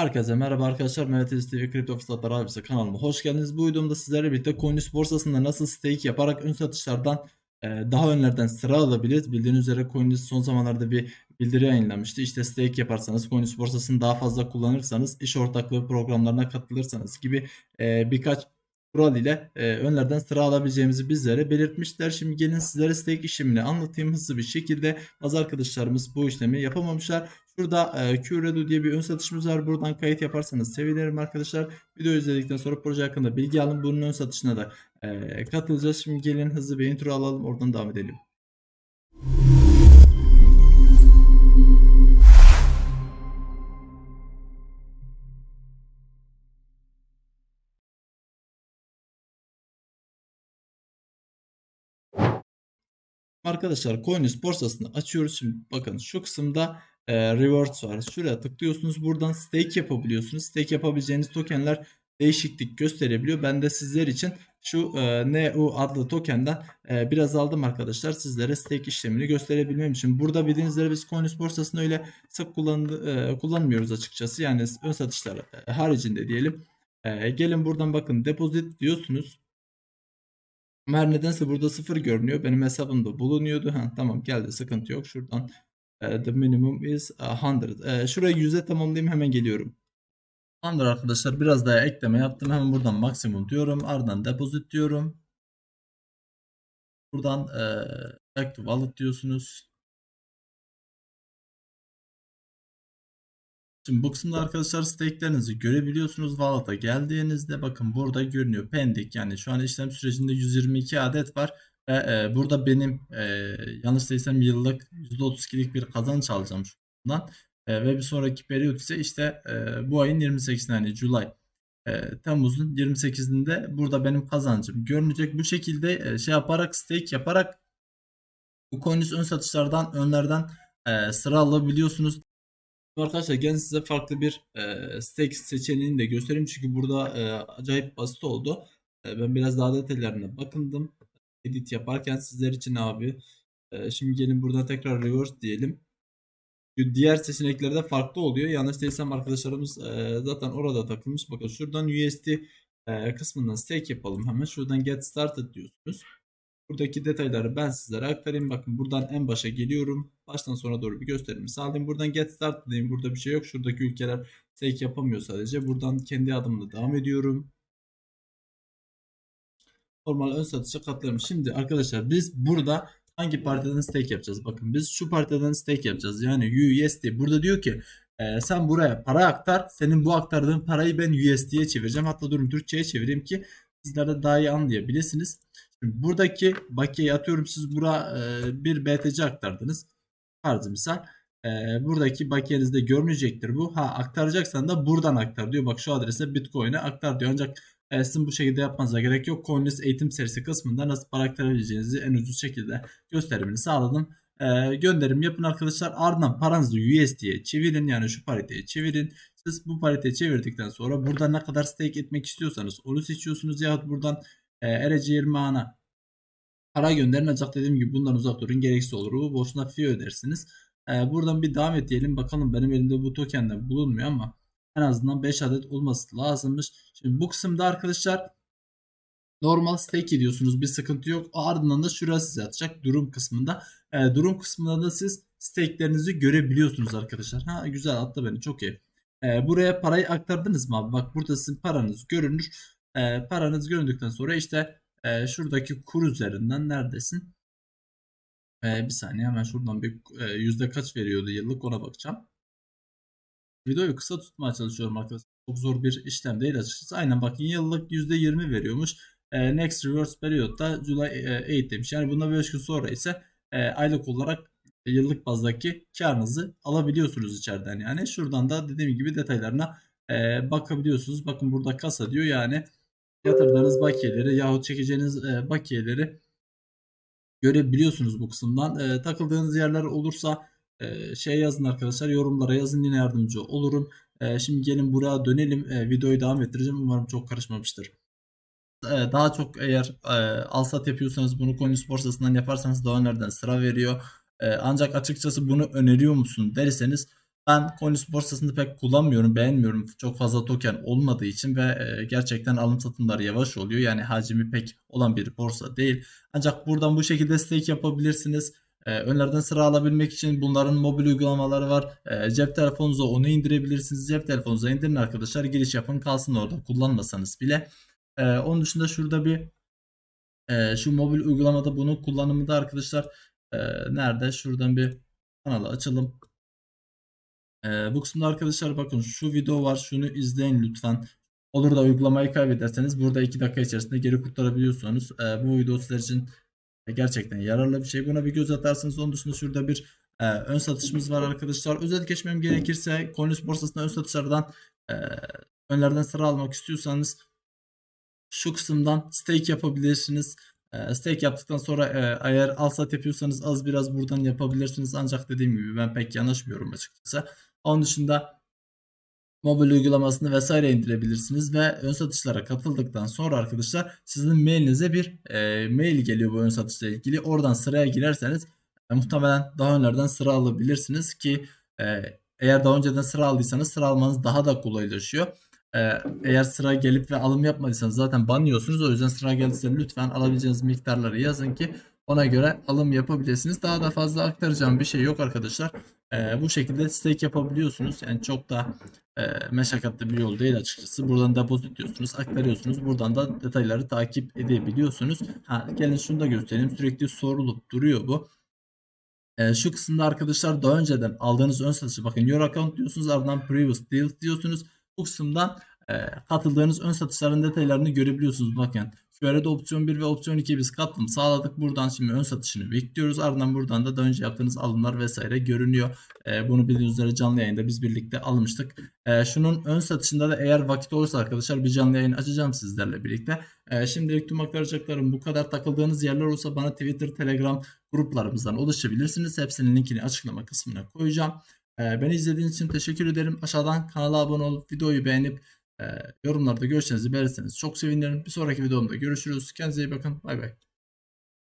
Herkese merhaba arkadaşlar. Mehmet TV Kripto Fırsatlar abisi kanalıma hoş geldiniz. Bu videomda sizlerle birlikte Coinlist borsasında nasıl stake yaparak ön satışlardan e, daha önlerden sıra alabiliriz. Bildiğiniz üzere Coinlist son zamanlarda bir bildiri yayınlamıştı. İşte stake yaparsanız Coinlist borsasını daha fazla kullanırsanız iş ortaklığı programlarına katılırsanız gibi e, birkaç kural ile e, önlerden sıra alabileceğimizi bizlere belirtmişler. Şimdi gelin sizlere stake işlemini anlatayım hızlı bir şekilde. Bazı arkadaşlarımız bu işlemi yapamamışlar. Şurada e, QRedo diye bir ön satışımız var. Buradan kayıt yaparsanız sevinirim arkadaşlar. Video izledikten sonra proje hakkında bilgi alın. Bunun ön satışına da e, katılacağız. Şimdi gelin hızlı bir intro alalım. Oradan devam edelim. Arkadaşlar Coinlist borsasını açıyoruz. Şimdi bakın şu kısımda e, rewards var. Şuraya tıklıyorsunuz. Buradan stake yapabiliyorsunuz. Stake yapabileceğiniz tokenler değişiklik gösterebiliyor. Ben de sizler için şu e, NU adlı tokenden e, biraz aldım arkadaşlar. Sizlere stake işlemini gösterebilmem için. Burada bildiğiniz üzere biz Coinlist borsasını öyle sık kullandı, e, kullanmıyoruz açıkçası. Yani ön satışlar e, haricinde diyelim. E, gelin buradan bakın deposit diyorsunuz. Her nedense burada sıfır görünüyor. Benim hesabımda bulunuyordu. Ha, tamam geldi sıkıntı yok. Şuradan e, the minimum is 100. E, şurayı 100'e tamamlayayım hemen geliyorum. Tamamdır arkadaşlar biraz daha ekleme yaptım. Hemen buradan maksimum diyorum. Ardından deposit diyorum. Buradan e, back to wallet diyorsunuz. Şimdi bu kısımda arkadaşlar stake'lerinizi görebiliyorsunuz. Wallet'a geldiğinizde bakın burada görünüyor. Pending yani şu an işlem sürecinde 122 adet var. Ve e, burada benim e, yanlış değilsem yıllık %32'lik bir kazanç alacağım şundan. E, ve bir sonraki periyot ise işte e, bu ayın 28'inde yani July e, Temmuz'un 28'inde burada benim kazancım görünecek. Bu şekilde e, şey yaparak stake yaparak bu coin'iniz ön satışlardan önlerden e, sıra alabiliyorsunuz. Arkadaşlar gelin size farklı bir e, stake seçeneğini de göstereyim. Çünkü burada e, acayip basit oldu. E, ben biraz daha detaylarına bakındım. Edit yaparken sizler için abi. E, şimdi gelin burada tekrar reverse diyelim. Çünkü diğer seçeneklerde farklı oluyor. Yanlış değilsem arkadaşlarımız e, zaten orada takılmış. Bakın şuradan USD e, kısmından stake yapalım hemen. Şuradan get started diyorsunuz. Buradaki detayları ben sizlere aktarayım. Bakın buradan en başa geliyorum. Baştan sona doğru bir gösterimi sağlayayım. Buradan get start diyeyim. Burada bir şey yok. Şuradaki ülkeler stake yapamıyor sadece. Buradan kendi adımla devam ediyorum. Normal ön satışa katlarım. Şimdi arkadaşlar biz burada hangi partiden stake yapacağız? Bakın biz şu partiden stake yapacağız. Yani USD. Burada diyor ki e, sen buraya para aktar. Senin bu aktardığın parayı ben USD'ye çevireceğim. Hatta durun Türkçe'ye çevireyim ki sizler de daha iyi anlayabilirsiniz. Buradaki bakiyeyi atıyorum siz bura e, bir BTC aktardınız. Farzı misal. E, buradaki bakiyenizde görünecektir bu. Ha aktaracaksan da buradan aktar diyor. Bak şu adrese Bitcoin'e aktar diyor. Ancak e, sizin bu şekilde yapmanıza gerek yok. Coinlist eğitim serisi kısmında nasıl para aktarabileceğinizi en ucuz şekilde gösterimini sağladım. E, gönderim yapın arkadaşlar. Ardından paranızı USD'ye çevirin. Yani şu pariteye çevirin. Siz bu pariteye çevirdikten sonra burada ne kadar stake etmek istiyorsanız onu seçiyorsunuz. Yahut buradan e, Erece 20 ana para gönderin ancak dediğim gibi bundan uzak durun gereksiz olur. Bu boşuna fee ödersiniz. E, buradan bir devam et diyelim. Bakalım benim elimde bu token de bulunmuyor ama en azından 5 adet olması lazımmış. Şimdi bu kısımda arkadaşlar normal stake ediyorsunuz. Bir sıkıntı yok. Ardından da şurası size atacak durum kısmında. E, durum kısmında da siz stake'lerinizi görebiliyorsunuz arkadaşlar. Ha güzel attı beni çok iyi. E, buraya parayı aktardınız mı abi? Bak burada sizin paranız görünür. E, paranız göründükten sonra işte e, şuradaki kur üzerinden neredesin? E, bir saniye hemen şuradan bir e, yüzde kaç veriyordu yıllık ona bakacağım. Videoyu kısa tutmaya çalışıyorum arkadaşlar. Çok zor bir işlem değil açıkçası. Aynen bakın yıllık %20 veriyormuş. E, next reverse period'da July e, 8 demiş. Yani bundan 5 gün sonra ise e, aylık olarak yıllık bazdaki karınızı alabiliyorsunuz içeriden yani. Şuradan da dediğim gibi detaylarına e, bakabiliyorsunuz. Bakın burada kasa diyor yani yatırdığınız bakiyeleri yahut çekeceğiniz e, bakiyeleri görebiliyorsunuz bu kısımdan. E, takıldığınız yerler olursa e, şey yazın arkadaşlar yorumlara yazın yine yardımcı olurum. E, şimdi gelin buraya dönelim. E, videoyu devam ettireceğim. Umarım çok karışmamıştır. E, daha çok eğer e, alsat yapıyorsanız bunu Coinbase borsasından yaparsanız daha önerden sıra veriyor. E, ancak açıkçası bunu öneriyor musun derseniz Ben Coinbase borsasını pek kullanmıyorum, beğenmiyorum. Çok fazla token olmadığı için ve e, gerçekten alım satımları yavaş oluyor. Yani hacmi pek olan bir borsa değil. Ancak buradan bu şekilde stake yapabilirsiniz. E, önlerden sıra alabilmek için bunların mobil uygulamaları var. E, cep telefonunuza onu indirebilirsiniz. Cep telefonunuza indirin arkadaşlar. Giriş yapın kalsın orada kullanmasanız bile. Onun dışında şurada bir şu mobil uygulamada bunun kullanımında arkadaşlar nerede? Şuradan bir kanalı açalım. E, bu kısımda arkadaşlar bakın şu video var. Şunu izleyin lütfen. Olur da uygulamayı kaybederseniz burada 2 dakika içerisinde geri kurtarabiliyorsunuz. E, bu video sizler için gerçekten yararlı bir şey. Buna bir göz atarsınız. Onun dışında şurada bir e, ön satışımız var arkadaşlar. Özet geçmem gerekirse Coinbase borsasında ön satışlardan e, önlerden sıra almak istiyorsanız şu kısımdan stake yapabilirsiniz. E, stake yaptıktan sonra e, eğer al sat yapıyorsanız az biraz buradan yapabilirsiniz. Ancak dediğim gibi ben pek yanaşmıyorum açıkçası. Onun dışında mobil uygulamasını vesaire indirebilirsiniz ve ön satışlara katıldıktan sonra arkadaşlar sizin mailinize bir e, mail geliyor bu ön satışla ilgili. Oradan sıraya girerseniz e, muhtemelen daha önlerden sıra alabilirsiniz ki e, eğer daha önceden sıra aldıysanız sıra almanız daha da kolaylaşıyor. E, eğer sıra gelip ve alım yapmadıysanız zaten banlıyorsunuz. O yüzden sıra geldiyse lütfen alabileceğiniz miktarları yazın ki ona göre alım yapabilirsiniz. Daha da fazla aktaracağım bir şey yok arkadaşlar. E, bu şekilde stake yapabiliyorsunuz. Yani çok da e, meşakkatli bir yol değil açıkçası. Buradan depozit diyorsunuz, aktarıyorsunuz. Buradan da detayları takip edebiliyorsunuz. Ha, gelin şunu da göstereyim. Sürekli sorulup duruyor bu. E, şu kısımda arkadaşlar daha önceden aldığınız ön satışı bakın your account diyorsunuz ardından previous deals diyorsunuz. Bu kısımdan e, katıldığınız ön satışların detaylarını görebiliyorsunuz. Bakın Şöyle de opsiyon 1 ve opsiyon 2 biz katılım sağladık. Buradan şimdi ön satışını bekliyoruz. Ardından buradan da daha önce yaptığınız alımlar vesaire görünüyor. E, bunu bildiğiniz üzere canlı yayında biz birlikte almıştık. E, şunun ön satışında da eğer vakit olursa arkadaşlar bir canlı yayın açacağım sizlerle birlikte. E, şimdilik tüm aktaracaklarım bu kadar. Takıldığınız yerler olsa bana Twitter, Telegram gruplarımızdan ulaşabilirsiniz. Hepsinin linkini açıklama kısmına koyacağım. E, beni izlediğiniz için teşekkür ederim. Aşağıdan kanala abone olup videoyu beğenip yorumlarda görüşlerinizi belirtirseniz çok sevinirim. Bir sonraki videomda görüşürüz. Kendinize iyi bakın. Bay bay.